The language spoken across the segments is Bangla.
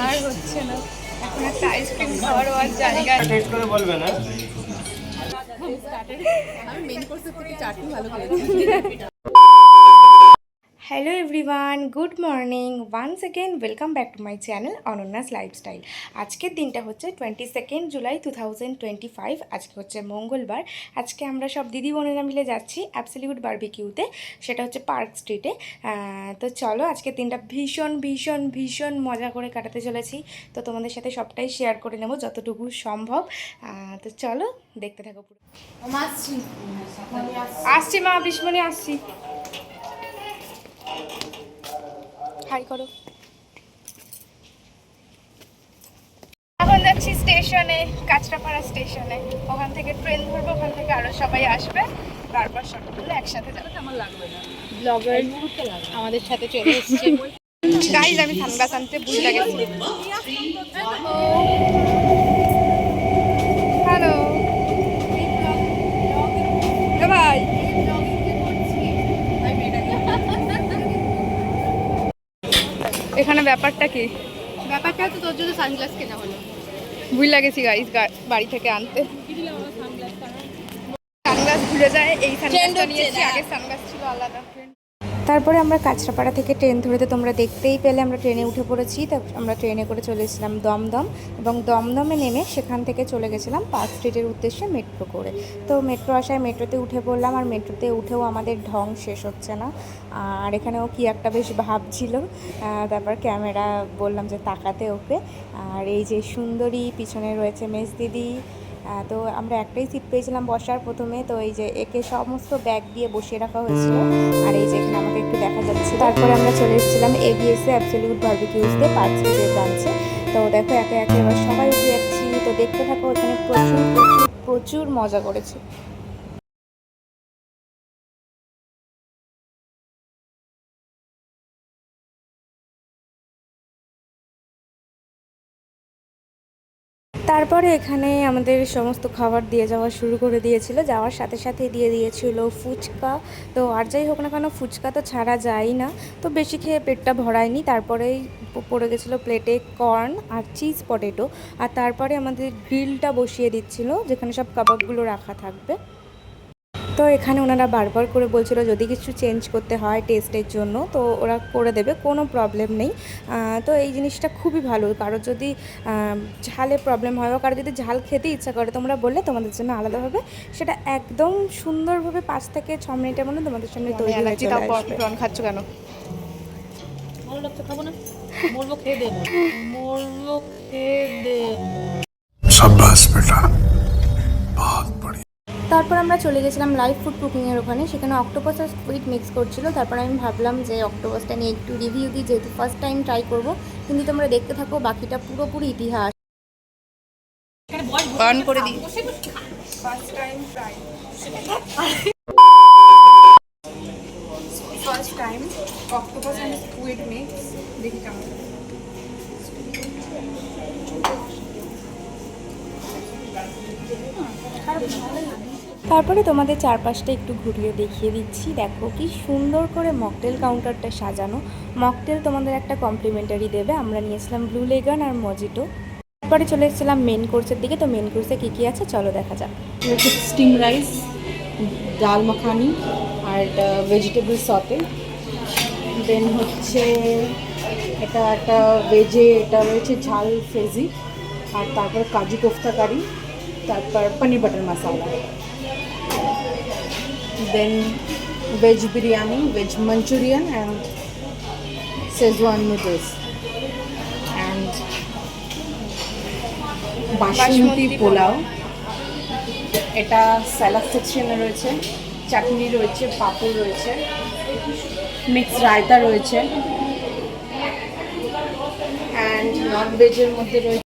আর হচ্ছে না। এখন একটা আইসক্রিম খাওয়ার আর জায়গা টেস্ট করে বলবে না? আমি মেন কোর্সের থেকে চাটনি ভালো করে hello everyone good morning once again welcome back to my channel Ananya's lifestyle আজকের দিনটা হচ্ছে twenty second July two thousand twenty five আজকে হচ্ছে মঙ্গলবার। আজকে আমরা সব দিদি বোনেরা মিলে যাচ্ছি অ্যাবসলিউট বারবিকিউতে সেটা হচ্ছে পার্ক স্ট্রিটে তো চলো আজকের দিনটা ভীষণ ভীষণ ভীষণ মজা করে কাটাতে চলেছি। তো তোমাদের সাথে সবটাই শেয়ার করে নেব যতটুকু সম্ভব। তো চলো দেখতে থাকো পুরো। আসছি। মা বিস্মনে আসছি। হাই করো। এখন যাচ্ছি স্টেশনে কাঁচরাপাড়া স্টেশনে। ওখান থেকে ট্রেন ধরবো ওখান থেকে আরও সবাই আসবে। তারপর সবাই মিলে একসাথে যাবে। আমার লাগবে না। ব্লগার আমাদের সাথে চলে এসেছে। গাইজ আমি ঠান্ডা আনতে ভুলে গেছি হ্যালো ভাই এখানে ব্যাপারটা কি? ব্যাপারটা তো তোর জন্য সানগ্লাস কেনা হলো। ভুল লাগেছি গাইস বাড়ি থেকে আনতে। সানগ্লাস ভুলে যায় এই সানগ্লাসটা নিয়েছি আগে সানগ্লাস ছিল আলাদা। তারপরে আমরা কাঁচরাপাড়া থেকে ট্রেন ধরে তো তোমরা দেখতেই পেলে আমরা ট্রেনে উঠে পড়েছি, তা আমরা ট্রেনে করে চলে এসেছিলাম দমদম এবং দমদমে নেমে সেখান থেকে চলে গেছিলাম পার্ক স্ট্রিটের উদ্দেশ্যে মেট্রো করে। তো মেট্রো আসায় মেট্রোতে উঠে পড়লাম, আর মেট্রোতে উঠেও আমাদের ঢং শেষ হচ্ছে না। আর এখানেও কি একটা বেশ ভাবছিল তারপর ক্যামেরা বললাম যে তাকাতে ওকে। আর এই যে সুন্দরী পিছনে রয়েছে মেজ দিদি তো আমরা একটাই সিট পেয়েছিলাম বসার প্রথমে, তো এই যে একে সমস্ত ব্যাগ দিয়ে বসিয়ে রাখা হয়েছিল। আর এই যে এখানে আমাকে একটু দেখা যাচ্ছে, তারপরে আমরা চলে এসেছিলাম এগিয়েছে অ্যাবসলিউট বারবিকিউজতে পারছি যে ব্রাঞ্চে তো দেখো, একে একে এবার সবাই উঠে যাচ্ছি। তো দেখতে থাকো এখানে প্রচুর প্রচুর প্রচুর মজা করেছে। তারপরে এখানে আমাদের সমস্ত খাবার দিয়ে যাওয়া শুরু করে দিয়েছিল। যাওয়ার সাথে সাথে দিয়ে দিয়েছিল ফুচকা। তো আর যাই হোক না কেন, ফুচকা তো ছাড়া যায় না। তো বেশি খেয়ে পেটটা ভরায়নি। তারপরেই পড়ে গেছিল প্লেটে কর্ন আর চিজ পটেটো আর তারপরে আমাদের গ্রিলটা বসিয়ে দিচ্ছিল, যেখানে সব কাবাবগুলো রাখা থাকবে। তো এখানে ওনারা বারবার করে বলছিল যদি কিছু চেঞ্জ করতে হয় টেস্টের জন্য তো ওরা করে দেবে কোনো প্রবলেম নেই। তো এই জিনিসটা খুবই ভালো। কারও যদি ঝালে প্রবলেম হয় বা কারও যদি ঝাল খেতে ইচ্ছা করে তোমরা বললে তোমাদের জন্য আলাদাভাবে সেটা একদম সুন্দরভাবে পাঁচ থেকে ছ মিনিটের মধ্যে তোমাদের সামনে তৈরি হয়ে যাচ্ছে খাচ্ছ কেন? সাব্বাস বেটা। তারপর আমরা চলে গেছিলাম লাইভ ফুড কুকিংয়ের ওখানে সেখানে অক্টোপাস আর স্কুইড মিক্স করছিল। তারপর আমি ভাবলাম যে অক্টোপাসটা নিয়ে একটু রিভিউ দিই যেহেতু ফার্স্ট টাইম ট্রাই করব। কিন্তু তোমরা দেখতে থাকো বাকিটা পুরোপুরি ইতিহাস। অন করে দিই। First time try first time octopus and squid mix দেখি কেমন তারপরে তোমাদের চারপাশটা একটু ঘুরিয়ে দেখিয়ে দিচ্ছি। দেখো কি সুন্দর করে মকটেল কাউন্টারটা সাজানো। মকটেল তোমাদের একটা কমপ্লিমেন্টারি দেবে। আমরা নিয়েছিলাম ব্লু লেগান আর মজিটো তারপরে চলে এসেছিলাম মেন কোর্সের দিকে। তো মেন কোর্সে কী কী আছে? চলো দেখা যাক। স্টিম রাইস ডাল মাখানি আর ভেজিটেবল সতে দেন হচ্ছে এটা একটা ভেজে এটা রয়েছে ঝাল ফ্রেজি আর তারপর কাজু কোফতা কারি তারপর paneer butter masala then veg biryani veg Manchurian and Schezwan noodles and basmati pulao এটা স্যালাড সেকশনে রয়েছে চাটনি রয়েছে পাঁপড় রয়েছে মিক্স রায়তা রয়েছে অ্যান্ড নন ভেজের মধ্যে রয়েছে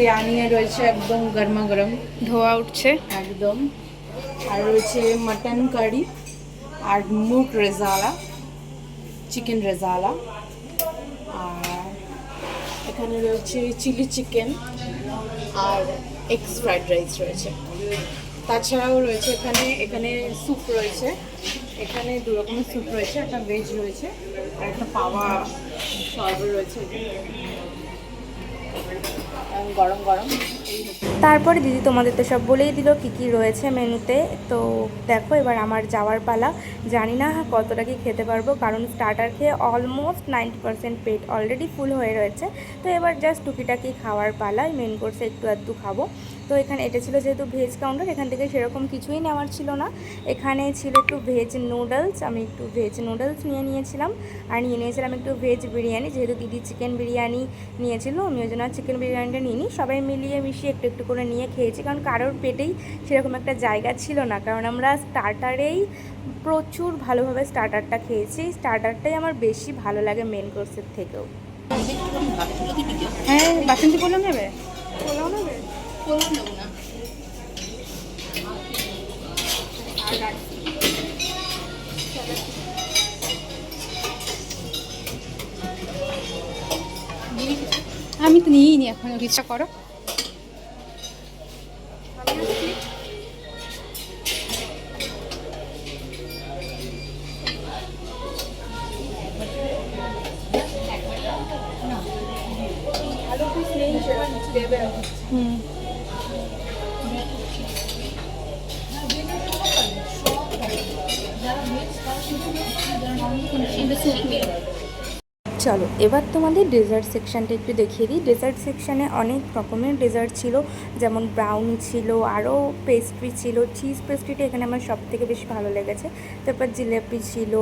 বিরিয়ানি রয়েছে একদম গরমা গরম ধোয়া উঠছে। একদম। আর রয়েছে মটন কারি আর মুগ রেজালা চিকেন রেজালা। আর এখানে রয়েছে চিলি চিকেন আর এগস ফ্রাইড রাইস রয়েছে। তাছাড়াও রয়েছে এখানে এখানে স্যুপ রয়েছে। এখানে দু রকমের স্যুপ রয়েছে একটা ভেজ রয়েছে আর একটা পাওয়া শরবত রয়েছে। গরম গরম তারপরে দিদি তোমাদের তো সব বলেই দিল কি কি রয়েছে মেনুতে। তো দেখো এবার আমার যাওয়ার পালা। জানি না কতটা কি খেতে পারব, কারণ স্টার্টার খেয়ে অলমোস্ট নাইনটি পার্সেন্ট পেট অলরেডি ফুল হয়ে রয়েছে। তো এবার জাস্ট টুকিটাকি খাওয়ার পালা মেন কোর্সে একটু আধটু খাব। তো এখানে এটা ছিল যেহেতু ভেজ কাউন্টার এখান থেকে সেরকম কিছুই নেওয়ার ছিল না। এখানে ছিল একটু ভেজ নুডলস আমি একটু ভেজ নুডলস নিয়ে নিয়েছিলাম। আর নিয়ে নিয়েছিলাম একটু ভেজ বিরিয়ানি যেহেতু দিদি চিকেন বিরিয়ানি নিয়েছিল আমি ওই জন্য চিকেন বিরিয়ানিটা নিয়ে নিই সবাই মিলিয়ে মিশিয়ে একটু একটু করে নিয়ে খেয়েছি কারণ কারোর পেটেই সেরকম একটা জায়গা ছিল না। কারণ আমরা স্টার্টারেই প্রচুর ভালোভাবে স্টার্টারটা খেয়েছি। স্টার্টারটাই আমার বেশি ভালো লাগে মেন কোর্সের থেকেও। হ্যাঁ বাসন্তী পোলাও নেবে? পোলাও নেবে? আমি তো নিয়েই নি এখন ইচ্ছা করো। হুম। চলো, এবার তোমাদের ডেজার্ট সেকশানটা একটু দেখিয়ে দিই। ডেজার্ট সেকশানে অনেক রকমের ডেজার্ট ছিল, যেমন ব্রাউনি ছিল আরও পেস্ট্রি ছিল চিজ পেস্ট্রিটা এখানে আমার সব থেকে বেশি ভালো লেগেছে। তারপর জিলেপি ছিল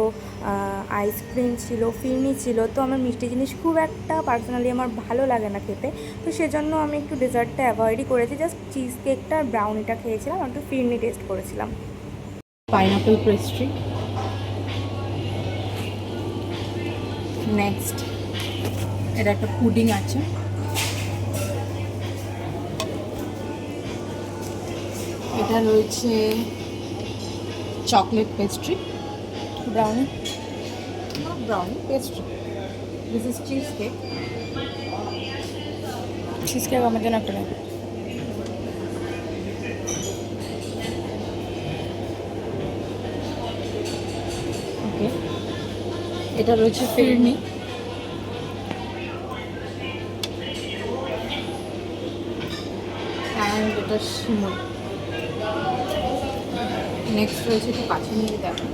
আইসক্রিম ছিল ফিরনি ছিল, তো আমার মিষ্টি জিনিস খুব একটা পার্সোনালি আমার ভালো লাগে না খেতে। তো সেজন্য আমি একটু ডেজার্টটা অ্যাভয়েডই করেছি জাস্ট চিজ কেকটা আর ব্রাউনিটা খেয়েছিলাম একটু ফিরনি টেস্ট করেছিলাম। পাইনাপেল পেস্ট্রি নেক্সট এটা একটা পুডিং আছে। এটা রয়েছে chocolate pastry brownie brownie pastry this is cheese cake cheese cake আমার জন্য একটা নেই ওকে এটা রয়েছে ফিরনি অ্যান্ড এটা শিমুল। নেক্সট রয়েছে একটু কাছে নিয়ে দেখো।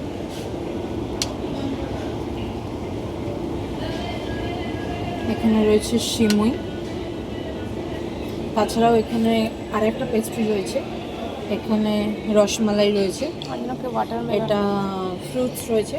এখানে রয়েছে সিমুই তাছাড়াও এখানে আরেকটা পেস্ট্রি রয়েছে। এখানে রসমালাই রয়েছে। এটা ফ্রুটস রয়েছে।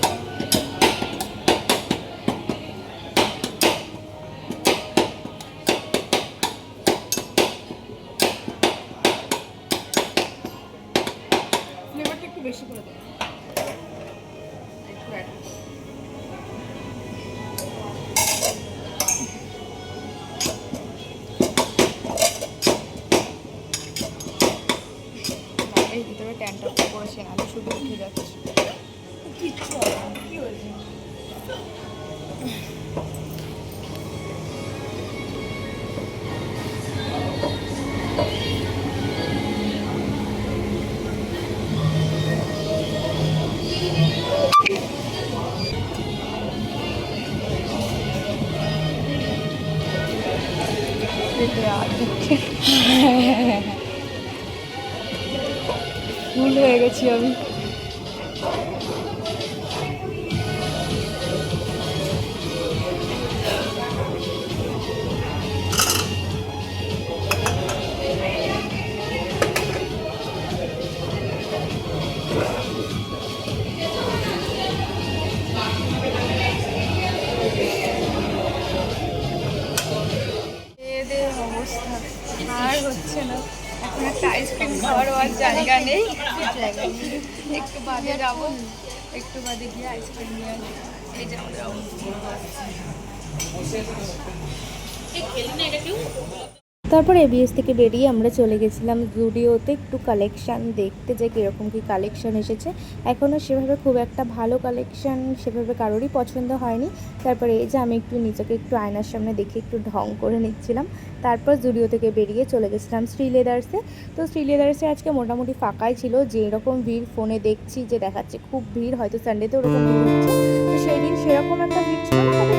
ট্যানটা করেছে না আমি শুধু উঠে যাচ্ছি ভুল হয়ে গেছি আমি। একটু বাদে যাব একটু বাদে গিয়ে আইসক্রিম নিয়ে আসব এই যে আমাদের তারপর এবিএস থেকে বেরিয়ে আমরা চলে গেছিলাম জুডিওতে একটু কালেকশান দেখতে, যে কীরকম কী কালেকশান এসেছে। এখনও সেভাবে খুব একটা ভালো কালেকশান সেভাবে কারোরই পছন্দ হয়নি। তারপরে এই যে আমি একটু নিজেকে একটু আয়নার সামনে দেখে একটু ঢং করে নিচ্ছিলাম। তারপর জুডিও থেকে বেরিয়ে চলে গেছিলাম শ্রী লেদার্সে তো শ্রী লেদার্সে আজকে মোটামুটি ফাঁকাই ছিল যে এরকম ভিড় ফোনে দেখছি যে দেখাচ্ছে, খুব ভিড়, হয়তো সানডেতে ওরকম ভিড় হচ্ছে। তো সেই দিন সেরকম একটা ভিড় ছিল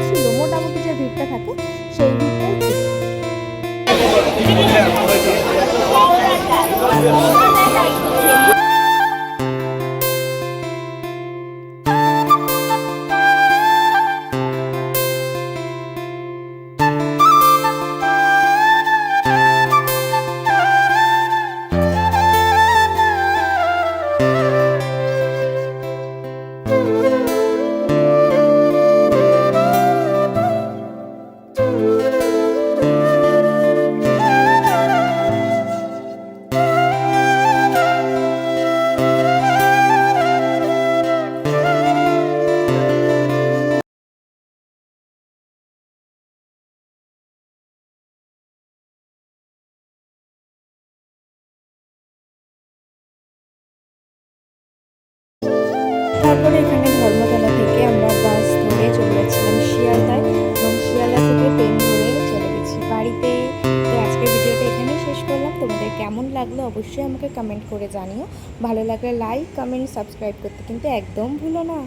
ছিল। মোটামুটি যে ভিড়টা থাকে, সেই どうなった? তারপরে এখানে ধর্মতলা থেকে আমরা বাস ধরে চলে যাচ্ছিলাম শিয়ালদায় এবং শিয়ালদা থেকে ট্রেন ধরে চলে গেছি। বাড়িতে তো আজকের ভিডিওটা এখানেই শেষ করলাম। তোমাদের কেমন লাগল অবশ্যই আমাকে কমেন্ট করে জানিও। ভালো লাগলে লাইক কমেন্ট সাবস্ক্রাইব করতে কিন্তু একদম ভুলো না।